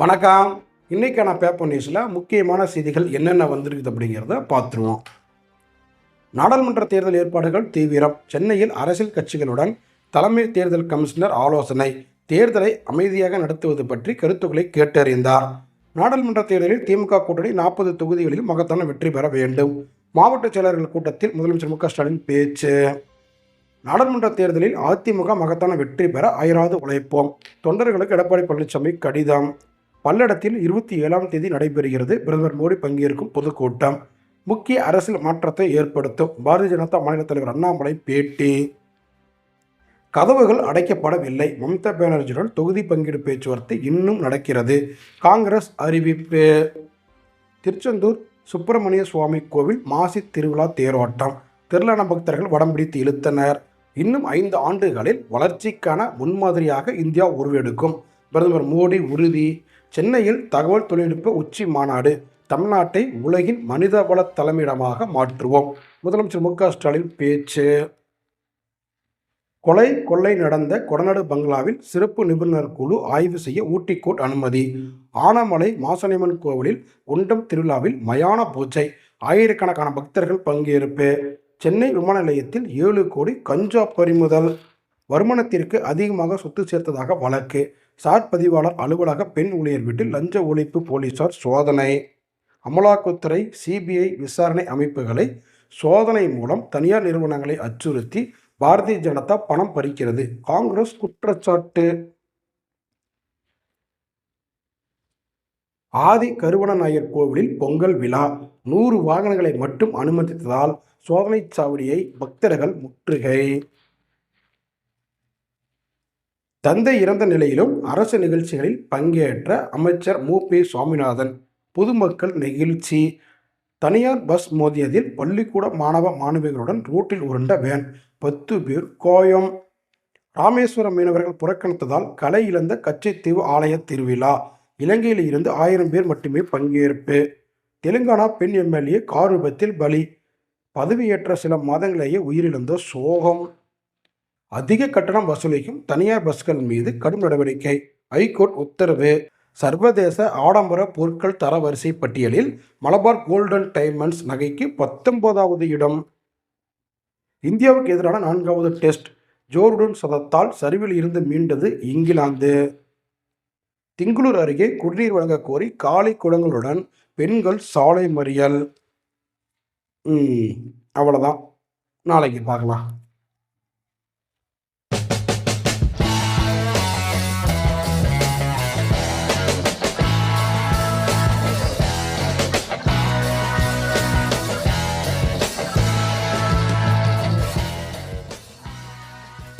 வணக்கம். இன்னைக்கான பேப்பர் நியூஸில் முக்கியமான செய்திகள் என்னென்ன வந்திருக்குது அப்படிங்கிறத பார்த்துருவோம். நாடாளுமன்ற தேர்தல் ஏற்பாடுகள் தீவிரம். சென்னையில் அரசியல் கட்சிகளுடன் தலைமை தேர்தல் கமிஷனர் ஆலோசனை. தேர்தலை அமைதியாக நடத்துவது பற்றி கருத்துக்களை கேட்டறிந்தார். நாடாளுமன்ற தேர்தலில் திமுக கூட்டணி நாற்பது தொகுதிகளில் மகத்தான வெற்றி பெற வேண்டும். மாவட்ட செயலாளர்கள் கூட்டத்தில் முதலமைச்சர் மு ஸ்டாலின் பேச்சு. நாடாளுமன்ற தேர்தலில் அதிமுக மகத்தான வெற்றி பெற அயராது உழைப்போம். தொண்டர்களுக்கு எடப்பாடி பழனிசாமி கடிதம். பல்லடத்தில் இருபத்தி ஏழாம் தேதி நடைபெறுகிறது. பிரதமர் மோடி பங்கேற்கும் பொதுக்கூட்டம். முக்கிய அரசியல் மாற்றத்தை ஏற்படுத்தும். பாரதிய ஜனதா மாநில தலைவர் அண்ணாமலை பேட்டி. கதவுகள் அடைக்கப்படவில்லை. மம்தா பானர்ஜியுடன் தொகுதி பங்கீடு பேச்சுவார்த்தை இன்னும் நடக்கிறது. காங்கிரஸ் அறிவிப்பு. திருச்செந்தூர் சுப்பிரமணிய சுவாமி கோவில் மாசி திருவிழா தேரோட்டம். திரளான பக்தர்கள் வடம் பிடித்து இழுத்தனர். இன்னும் ஐந்து ஆண்டுகளில் வளர்ச்சிக்கான முன்மாதிரியாக இந்தியா உருவெடுக்கும். பிரதமர் மோடி உறுதி. சென்னையில் தகவல் தொழில்நுட்ப உச்சி மாநாடு தமிழ்நாட்டை உலகின் மனிதவள தலைமையிடமாக மாற்றுவோம். முதலமைச்சர் மு க ஸ்டாலின் பேச்சு. கொலை கொள்ளை நடந்த கொடநாடு பங்களாவில் சிறப்பு நிபுணர் குழு ஆய்வு செய்ய ஊட்டி அனுமதி. ஆனமலை மாசனியம்மன் கோவிலில் குண்டம் திருவிழாவில் மயான பூஜை. ஆயிரக்கணக்கான பக்தர்கள் பங்கேற்பு. சென்னை விமான நிலையத்தில் ஏழு கோடி கஞ்சா பறிமுதல். வருமானத்திற்கு அதிகமாக சொத்து சேர்த்ததாக வழக்கு. சார் பதிவாளர் அலுவலக பெண் ஊழியர் வீட்டில் லஞ்ச ஒழிப்பு போலீசார் சோதனை. அமலாக்கத்துறை சிபிஐ விசாரணை அமைப்புகளை சோதனை மூலம் தனியார் நிறுவனங்களை அச்சுறுத்தி பாரதிய ஜனதா பணம் பறிக்கிறது. காங்கிரஸ் குற்றச்சாட்டு. ஆதி கருவண நாயர் கோவிலில் பொங்கல் விழா. நூறு வாகனங்களை மட்டும் அனுமதித்ததால் சோதனை சாவடியை பக்தர்கள் முற்றுகை. தந்தை இறந்த நிலையிலும் அரசு நிகழ்ச்சிகளில் பங்கேற்ற அமைச்சர் மு. பி. சுவாமிநாதன் பொதுமக்கள் நெகிழ்ச்சி. தனியார் பஸ் மோதியதில் பள்ளிக்கூட மாணவ மாணவிகளுடன் ரோட்டில் உருண்ட வேன் பத்து பேர் கோயம். ராமேஸ்வரம் மீனவர்கள் புறக்கணித்ததால் கலை இழந்த கச்சைத்தீவு ஆலய திருவிழா இலங்கையில் இருந்து ஆயிரம் பேர் மட்டுமே பங்கேற்பு. தெலுங்கானா பெண் எம்எல்ஏ கார் விபத்தில் பலி பதவியேற்ற சில மாதங்களேயே உயிரிழந்த சோகம். அதிக கட்டணம் வசூலிக்கும் தனியார் பஸ்கள் மீது கடும் நடவடிக்கை. ஐகோர்ட் உத்தரவு. சர்வதேச ஆடம்பர பொருட்கள் தரவரிசை பட்டியலில் மலபார் கோல்டன் டைமண்ட்ஸ் நகைக்கு பத்தொன்பதாவது இடம். இந்தியாவுக்கு எதிரான நான்காவது டெஸ்ட். ஜோருடன் சதத்தால் சரிவில் இருந்து மீண்டது இங்கிலாந்து. திங்களூர் அருகே குடிநீர் வழங்க கோரி காலை குடங்களுடன் பெண்கள் சாலை மறியல். அவ்வளோதான் நாளைக்கு பார்க்கலாம்.